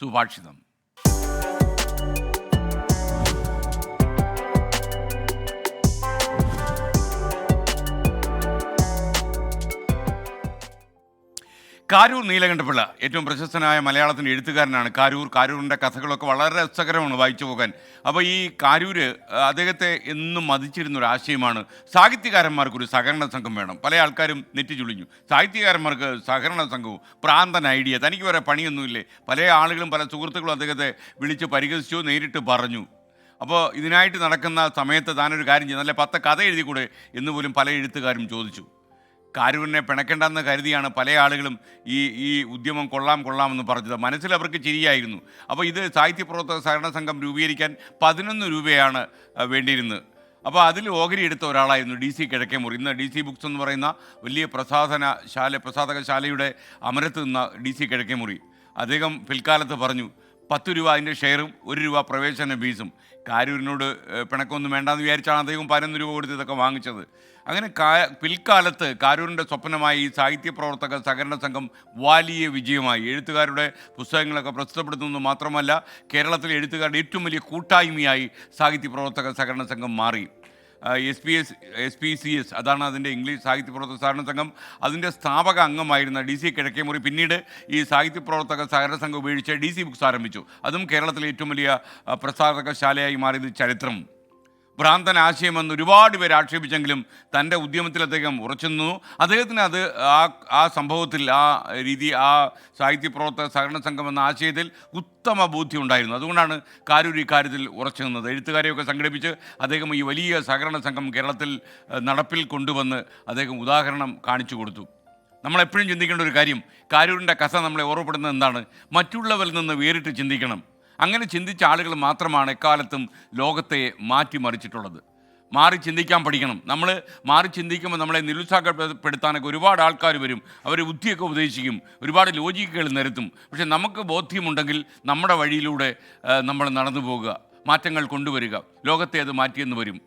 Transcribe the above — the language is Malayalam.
சுபாஷிதம். കാരൂർ നീലകണ്ഠപിള്ള ഏറ്റവും പ്രശസ്തനായ മലയാളത്തിന്റെ എഴുത്തുകാരനാണ് കാരൂർ. കാരൂരിന്റെ കഥകളൊക്കെ വളരെ രസകരമാണ് വായിച്ചു പോകാൻ. അപ്പോൾ ഈ കാരൂര് അദ്ദേഹത്തെ എന്നും മതിച്ചിരുന്ന ഒരു ആശയമാണ് സാഹിത്യകാരന്മാർക്കൊരു സഹകരണ സംഘം വേണം. പല ആൾക്കാരും നെറ്റി ചുളിഞ്ഞു സാഹിത്യകാരന്മാർക്ക് സഹകരണ സംഘവും പ്രാന്തൻ ഐഡിയ തനിക്ക് വരെ പണിയൊന്നുമില്ലേ? പല ആളുകളും പല സുഹൃത്തുക്കളും അദ്ദേഹത്തെ വിളിച്ച് പരിഹസിച്ചു നേരിട്ട് പറഞ്ഞു. അപ്പോൾ ഇതിനായിട്ട് നടക്കുന്ന സമയത്ത് താനൊരു കാര്യം ചെയ്തു. നല്ല പത്ത് കഥ എഴുതിക്കൂടെ എന്ന് പോലും പല എഴുത്തുകാരും ചോദിച്ചു. കാരൂരിനെ പിണക്കേണ്ടെന്ന് കരുതിയാണ് പല ആളുകളും ഈ ഈ ഉദ്യമം കൊള്ളാം കൊള്ളാമെന്ന് പറഞ്ഞത്. മനസ്സിൽ അവർക്ക് ചിരിയായിരുന്നു. അപ്പോൾ ഇത് സാഹിത്യ പ്രവർത്തക സഹകരണ സംഘം രൂപീകരിക്കാൻ പതിനൊന്ന് രൂപയാണ് വേണ്ടിയിരുന്നത്. അപ്പോൾ അതിൽ ഓഹരി എടുത്ത ഒരാളായിരുന്നു ഡി സി കിഴക്കേമുറി. ഇന്ന് ഡി സി ബുക്സ് എന്ന് പറയുന്ന വലിയ പ്രസാധന ശാല പ്രസാധകശാലയുടെ അമരത്ത് നിന്ന ഡി സി കിഴക്കേമുറി. അദ്ദേഹം പിൽക്കാലത്ത് പറഞ്ഞു പത്ത് രൂപ അതിന്റെ ഷെയറും ഒരു രൂപ പ്രവേശന ഫീസും. കാരൂരിനോട് പിണക്കൊന്നും വേണ്ടാന്ന് വിചാരിച്ചാണ് അദ്ദേഹം പതിനൊന്ന് രൂപ കൊടുത്ത് ഇതൊക്കെ വാങ്ങിച്ചത്. അങ്ങനെ കാ പിൽക്കാലത്ത് കാരൂരിന്റെ സ്വപ്നമായി ഈ സാഹിത്യ പ്രവർത്തക സഹകരണ സംഘം വലിയ വിജയമായി. എഴുത്തുകാരുടെ പുസ്തകങ്ങളൊക്കെ പ്രസിദ്ധപ്പെടുത്തുന്നത് മാത്രമല്ല കേരളത്തിലെ എഴുത്തുകാരുടെ ഏറ്റവും വലിയ കൂട്ടായ്മയായി സാഹിത്യ പ്രവർത്തക സഹകരണ സംഘം മാറി. S P S S P C S അതാണ് അതിന്റെ ഇംഗ്ലീഷ് സാഹിത്യ പ്രവർത്തക സഹകരണ സംഘം. അതിന്റെ സ്ഥാപക അംഗമായിരുന്ന ഡി സി കിഴക്കേമുറി പിന്നീട് ഈ സാഹിത്യ പ്രവർത്തക സഹകരണ സംഘം ഉപയോഗിച്ച് ഡി സി ബുക്സ് ആരംഭിച്ചു. അതും കേരളത്തിലെ ഏറ്റവും വലിയ പ്രസാധകശാലയായി മാറിയത് ചരിത്രം. ഭ്രാന്തൻ ആശയമെന്ന് ഒരുപാട് പേര് ആക്ഷേപിച്ചെങ്കിലും തന്റെ ഉദ്യമത്തിൽ അദ്ദേഹം ഉറച്ചു നിന്നു അദ്ദേഹത്തിന് അത് ആ ആ സംഭവത്തിൽ ആ രീതി ആ സാഹിത്യ പ്രവർത്തക സഹകരണ സംഘം എന്ന ആശയത്തിൽ ഉത്തമ ബോധ്യം ഉണ്ടായിരുന്നു. അതുകൊണ്ടാണ് കാരൂർ ഇക്കാര്യത്തിൽ കാര്യത്തിൽ ഉറച്ചു നിന്നത് എഴുത്തുകാരെയൊക്കെ സംഘടിപ്പിച്ച് അദ്ദേഹം ഈ വലിയ സഹകരണ സംഘം കേരളത്തിൽ നടപ്പിൽ കൊണ്ടുവന്ന് അദ്ദേഹം ഉദാഹരണം കാണിച്ചു കൊടുത്തു. നമ്മളെപ്പോഴും ചിന്തിക്കേണ്ട ഒരു കാര്യം കാരൂരിന്റെ കഥ നമ്മളെ ഓർമ്മപ്പെടുന്നത് എന്താണ്? മറ്റുള്ളവരിൽ നിന്ന് വേറിട്ട് ചിന്തിക്കണം. അങ്ങനെ ചിന്തിച്ച ആളുകൾ മാത്രമാണ് എക്കാലത്തും ലോകത്തെ മാറ്റിമറിച്ചിട്ടുള്ളത്. മാറി ചിന്തിക്കാൻ പഠിക്കണം. നമ്മൾ മാറി ചിന്തിക്കുമ്പോൾ നമ്മളെ നിരുത്സാഹപ്പെടുത്താനൊക്കെ ഒരുപാട് ആൾക്കാർ വരും. അവർ ബുദ്ധിയൊക്കെ ഉപദേശിക്കും. ഒരുപാട് ലോജിക്കുകൾ നിരത്തും. പക്ഷെ നമുക്ക് ബോധ്യമുണ്ടെങ്കിൽ നമ്മുടെ വഴിയിലൂടെ നമ്മൾ നടന്നു പോകുക. മാറ്റങ്ങൾ കൊണ്ടുവരിക. ലോകത്തെ അത് മാറ്റിയെന്ന് വരും.